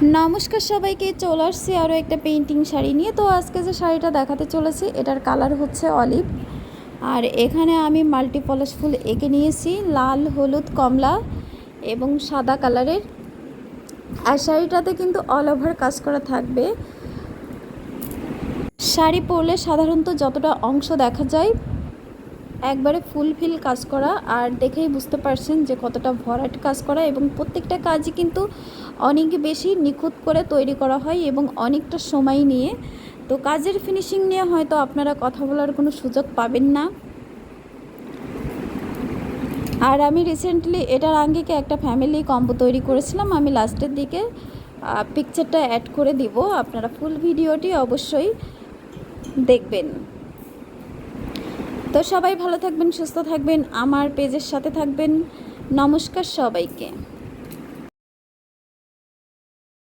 নমস্কার সবাইকে, চলে আসছি আরও একটা পেন্টিং শাড়ি নিয়ে। তো আজকে যে শাড়িটা দেখাতে চলেছি, এটার কালার হচ্ছে অলিভ আর এখানে আমি মাল্টি পলাশ ফুল এঁকে নিয়েছি, লাল, হলুদ, কমলা এবং সাদা কালারের আর শাড়িটাতে কিন্তু অল ওভার কাজ করা থাকবে। শাড়ি পরলে সাধারণত যতটা অংশ দেখা যায় একবারে ফুলফিল কাজ করা আর দেখেই বুঝতে পারছেন যে কতটা ভরাট কাজ করা এবং প্রত্যেকটা কাজই কিন্তু অনেক বেশি নিখুঁত করে তৈরি করা হয় এবং অনেকটা সময় নিয়ে। তো কাজের ফিনিশিং নিয়ে হয়তো আপনারা কথা বলার কোনো সুযোগ পাবেন না। আর আমি রিসেন্টলি এটার আঙ্গিকে একটা ফ্যামিলি কম্বো তৈরি করেছিলাম। আমি লাস্টের দিকে পিকচারটা অ্যাড করে দিব। আপনারা ফুল ভিডিওটি অবশ্যই দেখবেন। তো সবাই ভালো থাকবেন সুস্থ থাকবেন আমার পেজের সাথে থাকবেন। নমস্কার সবাইকে।